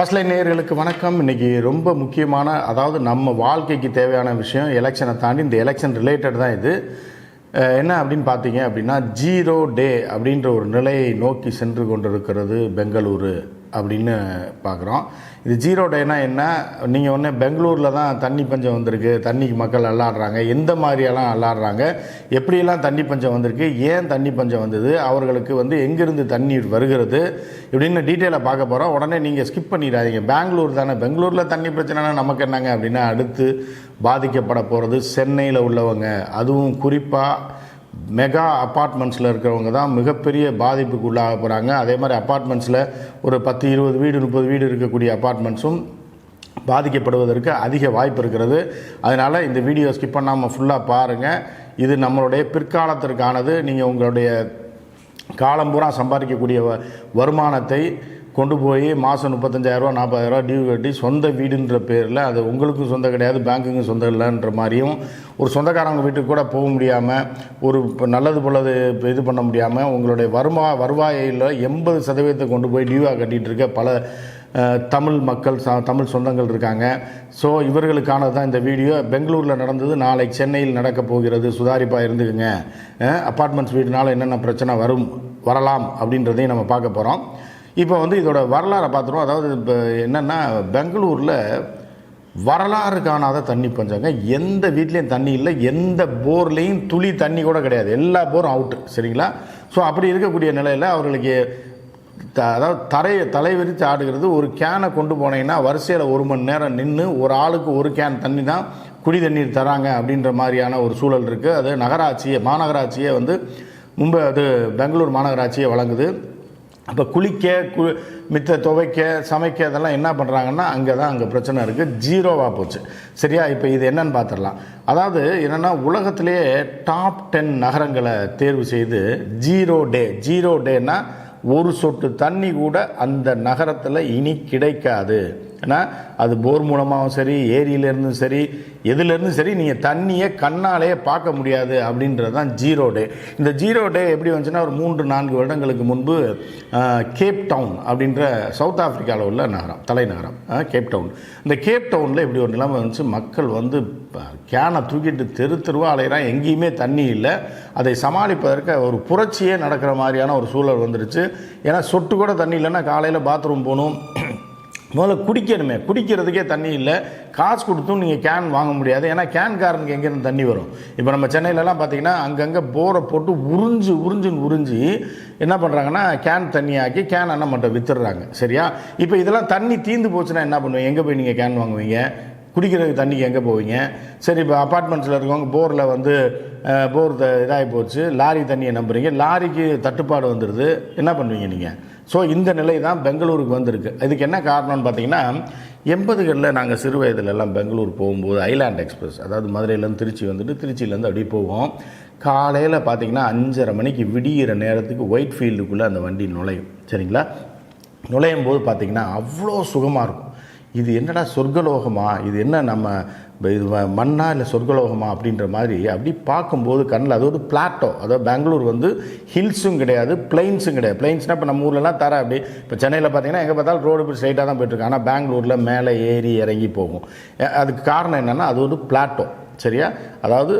First line நேயர்களுக்கு வணக்கம். இன்னைக்கு ரொம்ப முக்கியமான அதாவது நம்ம வாழ்க்கைக்கு தேவையான விஷயம் எலெக்ஷனை தாண்டி இந்த எலெக்ஷன் ரிலேட்டட் தான் இது. என்ன அப்படின்னு பார்த்தீங்க அப்படின்னா ஜீரோ டே அப்படின்ற ஒரு நிலையை நோக்கி சென்று கொண்டிருக்கிறது பெங்களூரு. அப்படின்னு பார்க்குறோம். இது ஜீரோ டேனா என்ன? நீங்கள் ஒன்று பெங்களூரில் தான் தண்ணி பஞ்சம் வந்திருக்கு. தண்ணிக்கு மக்கள் அல்லாடுறாங்க. எந்த மாதிரியெல்லாம் அல்லாடுறாங்க? எப்படியெல்லாம் தண்ணி பஞ்சம் வந்திருக்கு? ஏன் தண்ணி பஞ்சம் வந்தது? அவர்களுக்கு வந்து எங்கேருந்து தண்ணீர் வருகிறது? இப்படின்னு டீட்டெயிலாக பார்க்க போகிறோம் உடனே நீங்கள் ஸ்கிப் பண்ணிடாதீங்க. பெங்களூர் தானே. பெங்களூரில் தண்ணி பிரச்சனைனா நமக்கு என்னங்க அப்படின்னா அடுத்து பாதிக்கப்பட போகிறது சென்னையில் உள்ளவங்க. அதுவும் குறிப்பாக மெகா அப்பார்ட்மெண்ட்ஸில் இருக்கிறவங்க தான் மிகப்பெரிய பாதிப்புக்கு உள்ளாக போகிறாங்க அதே மாதிரி அப்பார்ட்மெண்ட்ஸில் ஒரு பத்து இருபது வீடு முப்பது வீடு இருக்கக்கூடிய அப்பார்ட்மெண்ட்ஸும் பாதிக்கப்படுவதற்கு அதிக வாய்ப்பு இருக்கிறது. அதனால் இந்த வீடியோ ஸ்கிப் பண்ணாமல் ஃபுல்லாக பாருங்கள் இது நம்மளுடைய பிற்காலத்திற்கானது. நீங்கள் உங்களுடைய காலம்பூரா சம்பாதிக்கக்கூடிய வருமானத்தை கொண்டு போய் மாதம் முப்பத்தஞ்சாயிரரூவா நாற்பதாயிரரூவா டியூ கட்டி சொந்த வீடுன்ற பேரில் அது உங்களுக்கும் சொந்தம் கிடையாது பேங்க்குக்கும் சொந்தம் இல்லைன்ற மாதிரியும் ஒரு சொந்தக்காரங்க வீட்டுக்கு கூட போக முடியாமல் ஒரு நல்லது பொல்லது இப்போ இது பண்ண முடியாமல் உங்களுடைய வருமா வருவாயில் எண்பது சதவீதத்தை கொண்டு போய் டியூவாக கட்டிகிட்டு இருக்க பல தமிழ் மக்கள் ச தமிழ் சொந்தங்கள் இருக்காங்க. ஸோ இவர்களுக்கானது தான் இந்த வீடியோ. பெங்களூரில் நடந்தது நாளைக்கு சென்னையில் நடக்க போகிறது. சுதாரிப்பாக இருந்துக்குங்க. அப்பார்ட்மெண்ட்ஸ் வீடுனால என்னென்ன பிரச்சனை வரும் வரலாம் அப்படின்றதையும் நம்ம பார்க்க போகிறோம் இப்போ வந்து இதோட வரலாறை பார்த்துருவோம். அதாவது இப்போ என்னென்னா பெங்களூரில் வரலாறு காணாத தண்ணி பஞ்சாங்க. எந்த வீட்லேயும் தண்ணி இல்லை எந்த போர்லேயும் துளி தண்ணி கூட கிடையாது. எல்லா போரும் அவுட்டு சரிங்களா? ஸோ அப்படி இருக்கக்கூடிய நிலையில் அவர்களுக்கு த- அதாவது தரையை தலை விரித்து ஆடுகிறது. ஒரு கேனை கொண்டு போனீங்கன்னா வரிசையில் ஒரு மணி நேரம் நின்று ஒரு ஆளுக்கு ஒரு கேன் தண்ணி தான் குடி தண்ணீர் தராங்க அப்படின்ற மாதிரியான ஒரு சூழல் இருக்குது அது நகராட்சியை மாநகராட்சியை வந்து மும்பை அது பெங்களூர் மாநகராட்சியை வழங்குது. அப்போ குளிக்க கு மித்த துவைக்க சமைக்க இதெல்லாம் என்ன பண்ணுறாங்கன்னா அங்கே தான் அங்கே பிரச்சனை இருக்குது ஜீரோவாக போச்சு. சரியா? இப்போ இது என்னன்னு பார்த்துடலாம் அதாவது என்னென்னா உலகத்திலேயே டாப் டென் நகரங்களை தேர்வு செய்து ஜீரோ டே. ஜீரோ டேன்னா ஒரு சொட்டு தண்ணி கூட அந்த நகரத்தில் இனி கிடைக்காது. ஏன்னா அது போர் மூலமாகவும் சரி ஏரியிலேருந்தும் சரி எதுலேருந்தும் சரி நீங்கள் தண்ணியை கண்ணாலேயே பார்க்க முடியாது அப்படின்றது தான் ஜீரோ டே. இந்த ஜீரோ டே எப்படி வந்துச்சுன்னா ஒரு மூன்று நான்கு வருடங்களுக்கு முன்பு கேப் டவுன் அப்படின்ற சவுத் ஆஃப்ரிக்காவில் உள்ள நகரம் தலைநகரம் கேப் டவுன். இந்த கேப் டவுனில் இப்படி ஒரு நிலைமை வந்துச்சு. மக்கள் வந்து கேனை தூக்கிட்டு தெரு தெருவாக அலைகிறான் எங்கேயுமே தண்ணி இல்லை. அதை சமாளிப்பதற்கு ஒரு புரட்சியே நடக்கிற மாதிரியான ஒரு சூழல் வந்துருச்சு. ஏன்னா சொட்டு கூட தண்ணி இல்லைன்னா காலையில் பாத்ரூம் போகணும். முதல்ல குடிக்கணுமே. குடிக்கிறதுக்கே தண்ணி இல்லை. காசு கொடுத்தும் நீங்கள் கேன் வாங்க முடியாது. ஏன்னா கேன்காரனுக்கு எங்கேருந்து தண்ணி வரும்? இப்போ நம்ம சென்னையிலலாம் பார்த்தீங்கன்னா அங்கங்கே போரை போட்டு உறிஞ்சு உறிஞ்சுன்னு உறிஞ்சி என்ன பண்ணுறாங்கன்னா கேன் தண்ணியாக்கி கேன் அண்ணன் மட்டும் விற்றுறாங்க சரியா? இப்போ இதெல்லாம் தண்ணி தீந்து போச்சுன்னா என்ன பண்ணுவீங்க? எங்கே போய் நீங்கள் கேன் வாங்குவீங்க? குடிக்கிறதுக்கு தண்ணிக்கு எங்கே போவீங்க? சரி இப்போ அப்பார்ட்மெண்ட்ஸில் இருக்கவங்க போரில் வந்து போர் த- இதாகி போச்சு. லாரி தண்ணியை நம்புறீங்க. லாரிக்கு தட்டுப்பாடு வந்துடுது என்ன பண்ணுவீங்க நீங்கள் ஸோ இந்த நிலை தான் பெங்களூருக்கு வந்திருக்கு. இதுக்கு என்ன காரணம்னு பார்த்தீங்கன்னா எண்பதுகளில் நாங்கள் சிறு வயதுல எல்லாம் பெங்களூர் போகும்போது ஐலாண்ட் எக்ஸ்பிரஸ் அதாவது மதுரையிலேருந்து திருச்சி வந்துட்டு திருச்சியிலேருந்து அப்படியே போவோம். காலையில் பார்த்தீங்கன்னா அஞ்சரை மணிக்கு விடியிற நேரத்துக்கு ஒயிட் ஃபீல்டுக்குள்ளே அந்த வண்டி நுழையும். சரிங்களா? நுழையும் போது பார்த்தீங்கன்னா அவ்வளோ சுகமாக இருக்கும். இது என்னடா சொர்க்கலோகமா? இது என்ன நம்ம இது வ- மண்ணா இல்லை சொர்க்கலோகமா அப்படின்ற மாதிரி அப்படி பார்க்கும்போது கண்ணில் அது வந்து பிளாட்டோ அதாவது பெங்களூர் வந்து ஹில்ஸும் கிடையாது பிளைன்ஸும் கிடையாது. பிளைன்ஸ்னால் இப்போ நம்ம ஊர்லலாம் தர அப்படி இப்போ சென்னையில் பார்த்தீங்கன்னா எங்கே பார்த்தாலும் ரோடு இப்படி ஸ்ட்ரைட்டாக தான் போயிட்டுருக்கு ஆனால் பெங்களூரில் மேலே ஏறி இறங்கி போகும். அதுக்கு காரணம் என்னென்னா அது ஒரு பிளாட்டோ சரியா? அதாவது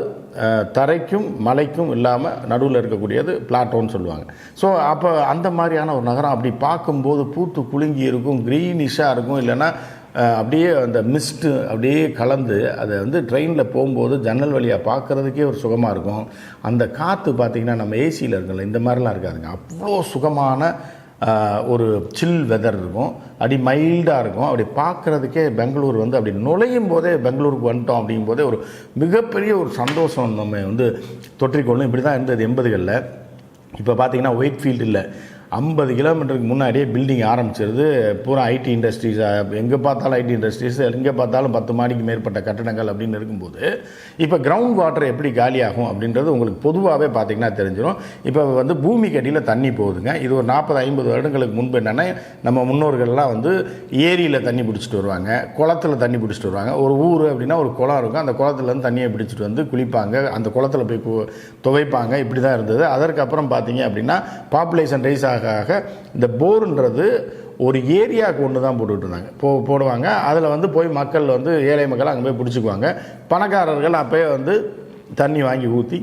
தரைக்கும் மலைக்கும் இல்லாமல் நடுவில் இருக்கக்கூடியது பிளாட்டோன்னு சொல்லுவாங்க. ஸோ அப்போ அந்த மாதிரியான ஒரு நகரம் அப்படி பார்க்கும்போது பூத்து குலுங்கி இருக்கும் க்ரீனிஷாக இருக்கும். இல்லைன்னா அப்படியே அந்த மிஸ்ட்டு அப்படியே கலந்து அதை வந்து ட்ரெயினில் போகும்போது ஜன்னல் வழியாக பார்க்குறதுக்கே ஒரு சுகமாக இருக்கும். அந்த காற்று பார்த்திங்கன்னா நம்ம ஏசியில் இருக்கல இந்த மாதிரிலாம் இருக்காதுங்க. அவ்வளோ சுகமான ஒரு சில் வெதர் இருக்கும். அப்படி மைல்டாக இருக்கும். அப்படி பார்க்குறதுக்கே பெங்களூர் வந்து அப்படி நுழையும் போதே பெங்களூருக்கு வந்துட்டோம் அப்படிங்கும் போதே ஒரு மிகப்பெரிய ஒரு சந்தோஷம் நம்ம வந்து தொற்றிக்கொள்ளும். இப்படி தான் இருந்தது எண்பதுகளில். இப்போ பார்த்தீங்கன்னா ஒயிட் ஃபீல்டு இல்லை. ஐம்பது கிலோமீட்டருக்கு முன்னாடியே பில்டிங் ஆரம்பிச்சிருது. பூரா ஐடி இண்டஸ்ட்ரீஸ் எங்கே பார்த்தாலும் ஐடி இண்டஸ்ட்ரீஸ் எங்கே பார்த்தாலும் பத்து மாடிக்கு மேற்பட்ட கட்டடங்கள் அப்படின்னு இருக்கும்போது இப்போ கிரவுண்ட் வாட்டர் எப்படி காலியாகும் அப்படின்றது உங்களுக்கு பொதுவாகவே பார்த்திங்கன்னா தெரிஞ்சிடும் இப்போ வந்து பூமிக்கு அடியில் தண்ணி போகுதுங்க. இது ஒரு நாற்பது ஐம்பது வருடங்களுக்கு முன்பு என்னென்னா நம்ம முன்னோர்கள்லாம் வந்து ஏரியில் தண்ணி பிடிச்சிட்டு வருவாங்க. குளத்துல தண்ணி பிடிச்சிட்டு வருவாங்க. ஒரு ஊர் அப்படின்னா ஒரு குளம் இருக்கும். அந்த குளத்துலேருந்து தண்ணியை பிடிச்சிட்டு வந்து குளிப்பாங்க. அந்த குளத்துல போய் கு- துவைப்பாங்க. இப்படி தான் இருந்தது. அதற்கப்புறம் பார்த்தீங்க அப்படின்னா பாப்புலேஷன் ரைஸ் ஆக ஆக இந்த போருன்றது ஒரு ஏரியாவுக்கு ஒன்று தான் போட்டுக்கிட்டு இருந்தாங்க. போ போடுவாங்க. அதில் வந்து போய் மக்கள் வந்து ஏழை மக்கள் அங்கே போய் பிடிச்சிக்குவாங்க. பணக்காரர்கள் அப்போயே வந்து தண்ணி வாங்கி ஊற்றி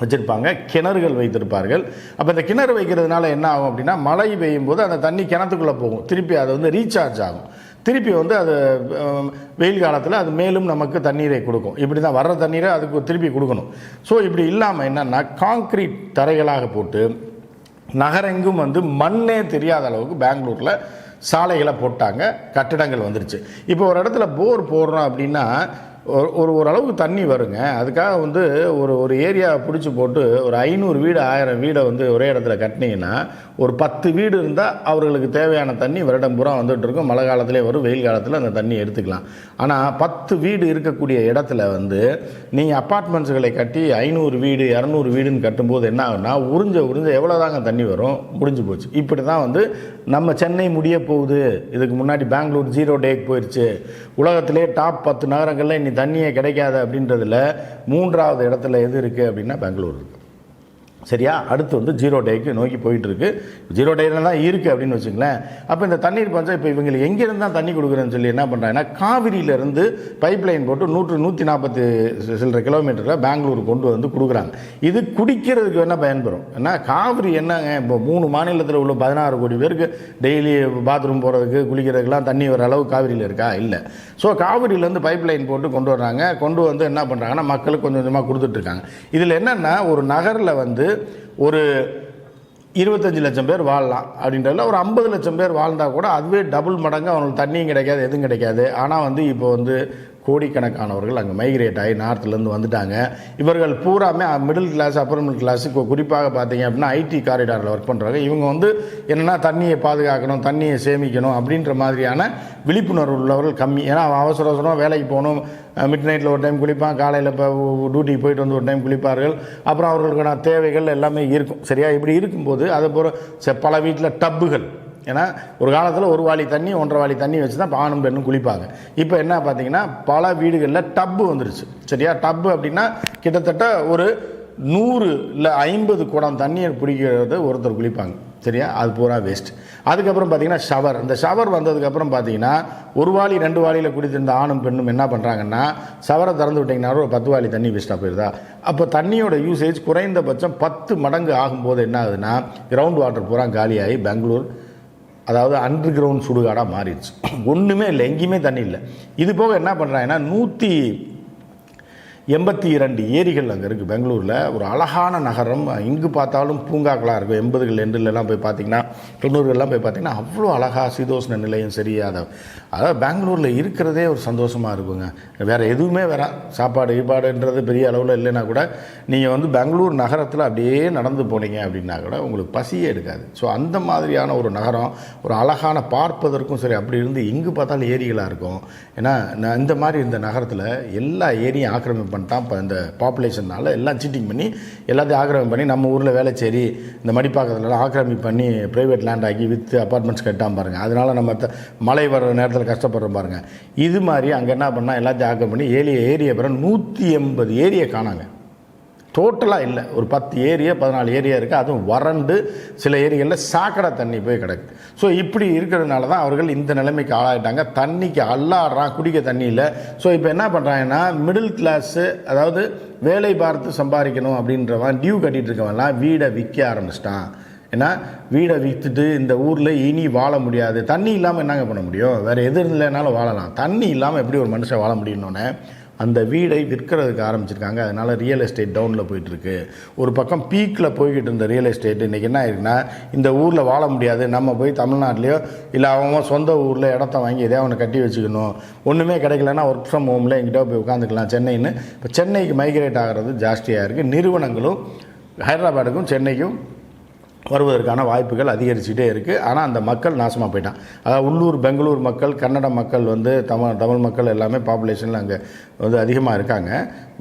வச்சுருப்பாங்க. கிணறுகள் வைத்திருப்பார்கள். அப்போ இந்த கிணறு வைக்கிறதுனால என்ன ஆகும் அப்படின்னா மழை பெய்யும் போது அந்த தண்ணி கிணத்துக்குள்ளே போகும். திருப்பி அது வந்து ரீசார்ஜ் ஆகும். திருப்பி வந்து அது வெயில் காலத்தில் அது மேலும் நமக்கு தண்ணீரை கொடுக்கும். இப்படி தான் வர்ற தண்ணீரை அதுக்கு திருப்பி கொடுக்கணும். ஸோ இப்படி இல்லாமல் என்னென்னா காங்க்ரீட் தரைகளாக போட்டு நகரெங்கும் வந்து மண்ணே தெரியாத அளவுக்கு பெங்களூரில் சாலைகளை போட்டாங்க கட்டிடங்கள் வந்துருச்சு. இப்போ ஒரு இடத்துல போர் போடுறோம் அப்படின்னா ஒரு ஒரு ஓரளவுக்கு தண்ணி வருங்க. அதுக்காக வந்து ஒரு ஒரு ஏரியா பிடிச்சி போட்டு ஒரு ஐநூறு வீடு ஆயிரம் வீடை வந்து ஒரே இடத்துல கட்டினீங்கன்னா ஒரு பத்து வீடு இருந்தால் அவர்களுக்கு தேவையான தண்ணி வருடம் பூரா வந்துட்டு இருக்கும் மழை காலத்திலே வரும் வெயில் காலத்தில் அந்த தண்ணி எடுத்துக்கலாம். ஆனால் பத்து வீடு இருக்கக்கூடிய இடத்துல வந்து நீங்கள் அப்பார்ட்மெண்ட்ஸுகளை கட்டி ஐநூறு வீடு இரநூறு வீடுன்னு கட்டும்போது என்ன ஆகுனா உறிஞ்ச உறிஞ்ச எவ்வளோதாங்க தண்ணி வரும்? முடிஞ்சு போச்சு. இப்படி தான் வந்து நம்ம சென்னை முடிய போகுது. இதுக்கு முன்னாடி பெங்களூர் ஜீரோ டேக்கு போயிடுச்சு உலகத்திலே டாப் பத்து நகரங்களில் இனி தண்ணியே கிடைக்காது அப்படின்றதுல மூன்றாவது இடத்துல எது இருக்குது அப்படின்னா பெங்களூர் இருக்குது சரியா? அடுத்து வந்து ஜீரோ டேக்கு நோக்கி போயிட்டுருக்கு. ஜீரோ டேயில் தான் இருக்குது அப்படின்னு வச்சுங்களேன் அப்போ இந்த தண்ணீர் பஞ்சம் இப்போ இவங்களுக்கு எங்கேருந்து தான் தண்ணி கொடுக்குறேன்னு சொல்லி என்ன பண்ணுறாங்கன்னா காவிரியிலேருந்து பைப் லைன் போட்டு நூற்று நூற்றி நாற்பத்தி சில்லற கிலோமீட்டரில் பெங்களூர் கொண்டு வந்து கொடுக்குறாங்க. இது குடிக்கிறதுக்கு வேணால் பயன்பெறும். ஏன்னா காவிரி என்னங்க? இப்போ மூணு மாநிலத்தில் உள்ள பதினாறு கோடி பேருக்கு டெய்லி பாத்ரூம் போகிறதுக்கு குளிக்கிறதுக்கெல்லாம் தண்ணி வர அளவு காவிரியில் இருக்கா? இல்லை. ஸோ காவிரியிலேருந்து பைப் லைன் போட்டு கொண்டு வர்றாங்க. கொண்டு வந்து என்ன பண்ணுறாங்கன்னா மக்களுக்கு கொஞ்சம் கொஞ்சமாக கொடுத்துட்ருக்காங்க இதில் என்னென்னா ஒரு நகரில் வந்து ஒரு இருபத்தஞ்சு லட்சம் பேர் வாழலாம் அப்படின்றதுல ஒரு ஐம்பது லட்சம் பேர் வாழ்ந்தால் கூட அதுவே டபுள் மடங்கு அவங்களுக்கு தண்ணியும் கிடைக்காது எதுவும் கிடைக்காது. ஆனால் வந்து இப்போ வந்து கோடிக்கணக்கானவர்கள் அங்கே மைக்ரேட் ஆகி நார்த்துலேருந்து வந்துட்டாங்க. இவர்கள் பூராமே middle class upper middle class குறிப்பாக பார்த்தீங்க அப்படின்னா ஐடி காரிடாரில் ஒர்க் பண்ணுறாங்க இவங்க வந்து என்னென்னா தண்ணியை பாதுகாக்கணும் தண்ணியை சேமிக்கணும் அப்படின்ற மாதிரியான விழிப்புணர்வு உள்ளவர்கள் கம்மி. ஏன்னா அவன் அவசர அவசரமாக வேலைக்கு போகணும். மிட் நைட்டில் ஒரு டைம் குளிப்பான் காலையில் இப்போ டியூட்டிக்கு போயிட்டு வந்து ஒரு டைம் குளிப்பார்கள். அப்புறம் அவர்களுக்கான தேவைகள் எல்லாமே இருக்கும். சரியா? இப்படி இருக்கும்போது அது போகிற ச- பல வீட்டில் டப்புகள் ஏன்னா ஒரு காலத்தில் ஒரு வாளி தண்ணி ஒன்றரை வாளி தண்ணி வச்சு தான் ஆணும் பெண்ணும் குளிப்பாங்க. இப்போ என்ன பார்த்தீங்கன்னா பல வீடுகளில் டப்பு வந்துருச்சு. சரியா? டப்பு அப்படின்னா கிட்டத்தட்ட ஒரு நூறு இல்லை ஐம்பது குடம் தண்ணீர் பிடிக்கிறது ஒருத்தர் குளிப்பாங்க. சரியா? அது பூரா வேஸ்ட் அதுக்கப்புறம் பார்த்தீங்கன்னா ஷவர் இந்த ஷவர் வந்ததுக்கப்புறம் பார்த்தீங்கன்னா ஒரு வாளி ரெண்டு வாளியில் குடித்திருந்த ஆணும் பெண்ணும் என்ன பண்ணுறாங்கன்னா ஷவரை திறந்து விட்டிங்கன்னா ஒரு பத்து வாளி தண்ணி வேஸ்ட்டாக போயிருதா? அப்போ தண்ணியோட யூசேஜ் குறைந்தபட்சம் பத்து மடங்கு ஆகும்போது என்ன ஆகுதுன்னா கிரவுண்ட் வாட்டர் பூரா காலியாகி பெங்களூர் அதாவது அண்டர் கிரவுண்ட் சுடுகாடாக மாறிடுச்சு. ஒன்றுமே இல்லை எங்கேயுமே தண்ணி இல்லை. இது போக என்ன பண்ணுறாங்கன்னா நூற்றி எண்பத்தி இரண்டு ஏரிகள் அங்கே இருக்குது பெங்களூரில். ஒரு அழகான நகரம். இங்கு பார்த்தாலும் பூங்காக்களாக இருக்கும். எண்பதுகள் எண்டுலலாம் போய் பார்த்தீங்கன்னா தொண்ணூறுகள்லாம் போய் பார்த்தீங்கன்னா அவ்வளோ அழகாக சீதோஷ்ண நிலையம் சரியாத அதாவது பெங்களூரில் இருக்கிறதே ஒரு சந்தோஷமாக இருக்குங்க. வேறு எதுவுமே வேற. சாப்பாடு ஈபாடுன்றது பெரிய அளவில் இல்லைன்னா கூட நீங்கள் வந்து பெங்களூர் நகரத்தில் அப்படியே நடந்து போனீங்க அப்படின்னா கூட உங்களுக்கு பசியே எடுக்காது. ஸோ அந்த மாதிரியான ஒரு நகரம் ஒரு அழகான பார்ப்பதற்கும் சரி அப்படி இருந்து எங்கு பார்த்தாலும் ஏரிகளாக இருக்கும். ஏன்னா நான் இந்த மாதிரி இந்த நகரத்தில் எல்லா ஏரியும் ஆக்கிரமிப்பு பண்ணிட்டான். இப்போ இந்த பாப்புலேஷனால் எல்லாம் சீட்டிங் பண்ணி எல்லாத்தையும் ஆக்கிரமிப்பு பண்ணி நம்ம ஊரில் வேலை சரி இந்த மடிப்பாக்கத்துலலாம் ஆக்கிரமிப்பு பண்ணி ப்ரைவேட் லேண்ட் ஆக்கி விற்று அப்பார்ட்மெண்ட்ஸ் கட்டாம பாருங்கள் அதனால் நம்ம த- மழை வர நேரத்தில் கஷ்டப்படுறோம் பாருங்கள் இது மாதிரி அங்கே என்ன பண்ணால் எல்லாத்தையும் ஆக்கிரம் பண்ணி ஏழிய ஏரியை பிறகு நூற்றி எண்பது ஏரியை காணாங்க. டோட்டலாக இல்லை. ஒரு பத்து ஏரியா பதினாலு ஏரியா இருக்குது அதுவும் வறண்டு சில ஏரிகளில் சாக்கடை தண்ணி போய் கிடக்கு. ஸோ இப்படி இருக்கிறதுனால தான் அவர்கள் இந்த நிலைமைக்கு ஆளாயிட்டாங்க. தண்ணிக்கு அல்லாடுறான் குடிக்க தண்ணி இல்லை. ஸோ இப்போ என்ன பண்ணுறாங்கன்னா மிடில் கிளாஸு அதாவது வேலை பார்த்து சம்பாதிக்கணும் அப்படின்றவன் டியூ கட்டிகிட்டு இருக்கவன்லாம் வீடை விற்க ஆரம்பிச்சிட்டான். ஏன்னா வீடை விற்றுட்டு இந்த ஊரில் இனி வாழ முடியாது. தண்ணி இல்லாமல் என்னங்க பண்ண முடியும்? வேறு எது இல்லைனாலும் வாழலாம். தண்ணி இல்லாமல் எப்படி ஒரு மனுஷன் வாழ முடியணுன்னே அந்த வீடை விற்கிறதுக்கு ஆரம்பிச்சிருக்காங்க. அதனால் ரியல் எஸ்டேட் டவுனில் போயிட்டுருக்கு. ஒரு பக்கம் பீக்கில் போய்கிட்டு இருந்த ரியல் எஸ்டேட் இன்றைக்கி என்ன ஆயிருக்குன்னா இந்த ஊரில் வாழ முடியாது. நம்ம போய் தமிழ்நாட்டிலையோ இல்லை அவங்க சொந்த ஊரில் இடத்த வாங்கி எதையோ அவனை கட்டி வச்சுக்கணும். ஒன்றுமே கிடைக்கலன்னா ஒர்க் ஃப்ரம் ஹோமில் எங்கிட்ட போய் உட்காந்துக்கலாம். சென்னைன்னு இப்போ சென்னைக்கு மைக்ரேட் ஆகிறது ஜாஸ்தியாக இருக்குது நிறுவனங்களும் ஹைதராபாடுக்கும் சென்னைக்கும் வருவதற்கான வாய்ப்புகள் அதிகரிச்சுட்டே இருக்குது ஆனால் அந்த மக்கள் நாசமாக போயிட்டான். அதாவது உள்ளூர் பெங்களூர் மக்கள் கன்னட மக்கள் வந்து தமிழ் தமிழ் மக்கள் எல்லாமே பாப்புலேஷனில் அங்கே வந்து அதிகமாக இருக்காங்க.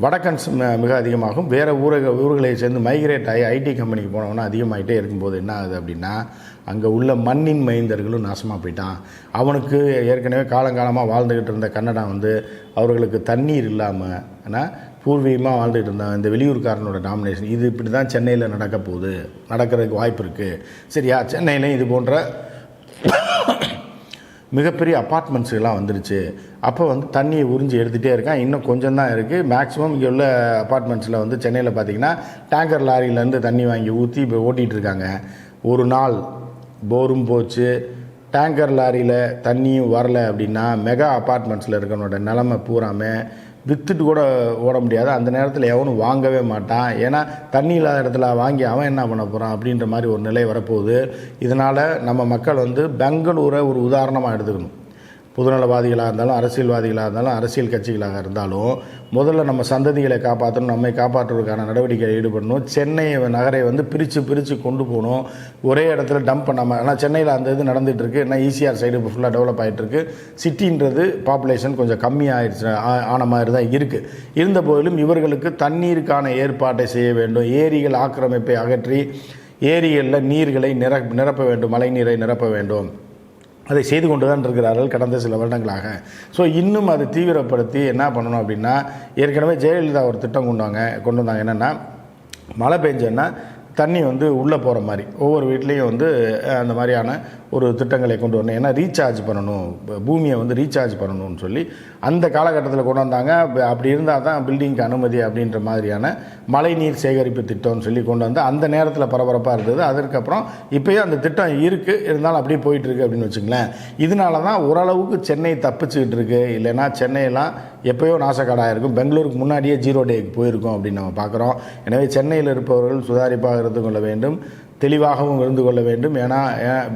வடக்கன்ஸ் மிக அதிகமாகும். வேறு ஊரக ஊர்களை சேர்ந்து மைக்ரேட் ஆகி ஐடி கம்பெனிக்கு போனவொன்னா அதிகமாகிட்டே இருக்கும்போது என்ன ஆகுது அப்படின்னா அங்கே உள்ள மண்ணின் மைந்தர்களும் நாசமாக போயிட்டான். அவனுக்கு ஏற்கனவே காலங்காலமாக வாழ்ந்துக்கிட்டு இருந்த கன்னடா வந்து அவர்களுக்கு தண்ணீர் இல்லாமல் ஆனால் பூர்வீகமாக வாழ்ந்துட்டு இருந்தாங்க இந்த வெளியூர்காரனோட டாமினேஷன் இது இப்படி தான் சென்னையில் நடக்க போகுது நடக்கிறதுக்கு வாய்ப்பு இருக்குது சரியா? சென்னையிலையும் இது போன்ற மிகப்பெரிய அப்பார்ட்மெண்ட்ஸ் எல்லாம் வந்துருச்சு. அப்போ வந்து தண்ணியை உறிஞ்சி எடுத்துகிட்டே இருக்கான். இன்னும் கொஞ்சம் தான் இருக்குது மேக்ஸிமம் இங்கே உள்ள அப்பார்ட்மெண்ட்ஸில் வந்து சென்னையில் பார்த்தீங்கன்னா டேங்கர் லாரியிலேருந்து தண்ணி வாங்கி ஊற்றி இப்போ ஓட்டிகிட்டு இருக்காங்க. ஒரு நாள் போரும் போச்சு. டேங்கர் லாரியில் தண்ணியும் வரல அப்படின்னா மெகா அப்பார்ட்மெண்ட்ஸில் இருக்கிறவனோட நிலமை பூராமே விற்றுட்டு கூட ஓட முடியாது. அந்த நேரத்தில் எவனும் வாங்கவே மாட்டான். ஏன்னா தண்ணி இல்லாத இடத்துல வாங்கி அவன் என்ன பண்ண போகிறான் அப்படின்ற மாதிரி ஒரு நிலை வரப்போகுது. இதனால் நம்ம மக்கள் வந்து பெங்களூரை ஒரு உதாரணமாக எடுத்துக்கணும். பொதுநலவாதிகளாக இருந்தாலும் அரசியல்வாதிகளாக இருந்தாலும் அரசியல் கட்சிகளாக இருந்தாலும் முதல்ல நம்ம சந்ததிகளை காப்பாற்றணும் நம்மை காப்பாற்றுவதற்கான நடவடிக்கையில் ஈடுபடணும். சென்னை நகரை வந்து பிரித்து பிரித்து கொண்டு போகணும். ஒரே இடத்துல டம்ப் பண்ணாமல் ஆனால் சென்னையில் அந்த இது நடந்துகிட்ருக்கு. ஏன்னா ஈசிஆர் சைடு இப்போ ஃபுல்லாக டெவலப் ஆகிட்டுருக்கு சிட்டின்றது பாப்புலேஷன் கொஞ்சம் கம்மியாகிடுச்சு ஆன மாதிரி தான் இருக்குது இருந்த போதிலும் இவர்களுக்கு தண்ணீருக்கான ஏற்பாட்டை செய்ய வேண்டும். ஏரிகள் ஆக்கிரமிப்பை அகற்றி ஏரிகளில் நீர்களை நிர நிரப்ப வேண்டும் மழை நீரை நிரப்ப வேண்டும். அதை செய்து கொண்டு தான் இருக்கிறார்கள் கடந்த சில வருடங்களாக. ஸோ இன்னும் அதை தீவிரப்படுத்தி என்ன பண்ணணும் அப்படின்னா ஏற்கனவே ஜெயலலிதா ஒரு திட்டம் கொண்டு வாங்க கொண்டு வந்தாங்க. என்னென்னா மழை பெஞ்சேன்னா தண்ணி வந்து உள்ளே போகிற மாதிரி. ஒவ்வொரு வீட்லேயும் வந்து அந்த மாதிரியான ஒரு திட்டங்களை கொண்டு வரணும். ஏன்னா ரீசார்ஜ் பண்ணணும். பூமியை வந்து ரீசார்ஜ் பண்ணணும்னு சொல்லி அந்த காலகட்டத்தில் கொண்டு வந்தாங்க. அப்படி இருந்தால் தான் பில்டிங்க்கு அனுமதி அப்படின்ற மாதிரியான மழைநீர் சேகரிப்பு திட்டம்னு சொல்லி கொண்டு வந்து அந்த நேரத்தில் பரபரப்பாக இருந்தது. அதற்கப்புறம் இப்போயும் அந்த திட்டம் இருக்குது இருந்தாலும் அப்படியே போயிட்டு இருக்கு அப்படின்னு வச்சுங்களேன் இதனால தான் ஓரளவுக்கு சென்னை தப்பிச்சுக்கிட்டு இருக்கு. இல்லைன்னா சென்னையெல்லாம் எப்போயோ நாசக்காடாக இருக்கும். பெங்களூருக்கு முன்னாடியே ஜீரோ டேக்கு போயிருக்கும் அப்படின்னு நம்ம பார்க்குறோம் எனவே சென்னையில் இருப்பவர்கள் சுதாரிப்பாக கருத்து கொள்ள வேண்டும். தெளிவாகவும் இருந்து கொள்ள வேண்டும். ஏன்னா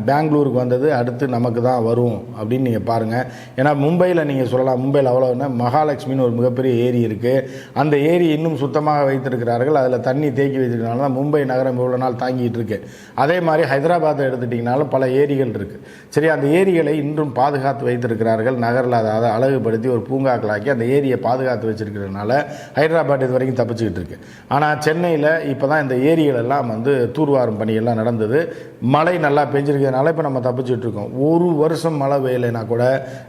பெங்களூருக்கு வந்தது அடுத்து நமக்கு தான் வரும் அப்படின்னு நீங்கள் பாருங்கள் ஏன்னா மும்பையில் நீங்கள் சொல்லலாம் மும்பையில் அவ்வளோன்னா மகாலட்சுமின்னு ஒரு மிகப்பெரிய ஏரி இருக்குது அந்த ஏரி இன்னும் சுத்தமாக வைத்திருக்கிறார்கள். அதில் தண்ணி தேக்கி வைத்திருக்கனால தான் மும்பை நகரம் இவ்வளோ நாள் தாங்கிட்டு இருக்கு. அதே மாதிரி ஹைதராபாத்தை எடுத்துட்டிங்கனாலும் பல ஏரிகள் இருக்குது சரி அந்த ஏரிகளை இன்றும் பாதுகாத்து வைத்திருக்கிறார்கள். நகரில் அதை அழகுபடுத்தி ஒரு பூங்காக்களாக்கி அந்த ஏரியை பாதுகாத்து வச்சிருக்கிறதுனால ஹைதராபாத் இது வரைக்கும் தப்பிச்சுக்கிட்டு இருக்கு. ஆனால் சென்னையில் இப்போ தான் இந்த ஏரிகளெல்லாம் வந்து வந்து தூர்வாரும் பணியெல்லாம் நடந்தது. மழை நல்லா பெஞ்சிருக்கிறதுனால இப்போ நம்ம தப்பிச்சுட்டு இருக்கோம் ஒரு வருஷம் மழை பெய்யலைன்னா கூட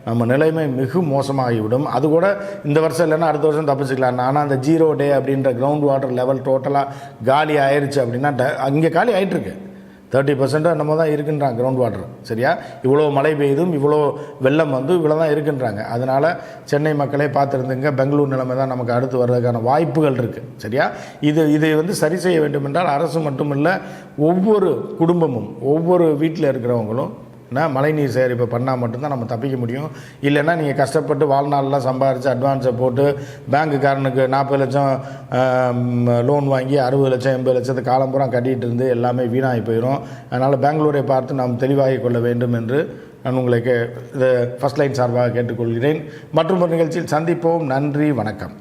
நம்ம நிலைமை மிக மோசமாகிவிடும். அது கூட இந்த வருஷம் இல்லைன்னா அடுத்த வருஷம் தப்பிச்சுக்கலாம். ஆனால் அந்த ஜீரோ டே அப்படின்ற கிரவுண்ட் வாட்டர் லெவல் டோட்டலாக காலி ஆயிடுச்சு அப்படின்னா அங்கே காலி ஆகிட்டுருக்கு தேர்ட்டி பர்சன்ட்டாக நம்ம தான் இருக்குன்றாங்க கிரவுண்ட் வாட்டர் சரியா? இவ்வளோ மழை பெய்தும் இவ்வளோ வெள்ளம் வந்து இவ்வளோ தான் இருக்குன்றாங்க. அதனால் சென்னை மக்களே பார்த்துருந்துங்க பெங்களூர் நிலைமை தான் நமக்கு அடுத்து வர்றதுக்கான வாய்ப்புகள் இருக்குது சரியா? இது இதை வந்து சரி செய்ய வேண்டும் என்றால் அரசு மட்டுமில்லை ஒவ்வொரு குடும்பமும் ஒவ்வொரு வீட்டில் இருக்கிறவங்களும் என்ன மழைநீர் சேகரிப்பு பண்ணால் மட்டும்தான் நம்ம தப்பிக்க முடியும். இல்லைன்னா நீங்கள் கஷ்டப்பட்டு வாழ்நாள்லாம் சம்பாரித்து அட்வான்ஸை போட்டு பேங்க்குக்காரனுக்கு நாற்பது லட்சம் லோன் வாங்கி அறுபது லட்சம் எண்பது லட்சத்தை காலம்புறம் கட்டிகிட்டு இருந்து எல்லாமே வீணாகி போயிடும் அதனால் பெங்களூரை பார்த்து நாம் தெளிவாகிக் கொள்ள வேண்டும் என்று நான் உங்களுக்கு இது ஃபஸ்ட் லைன் சார்பாக கேட்டுக்கொள்கிறேன். மற்றும் ஒரு நிகழ்ச்சியில் சந்திப்போம். நன்றி வணக்கம்.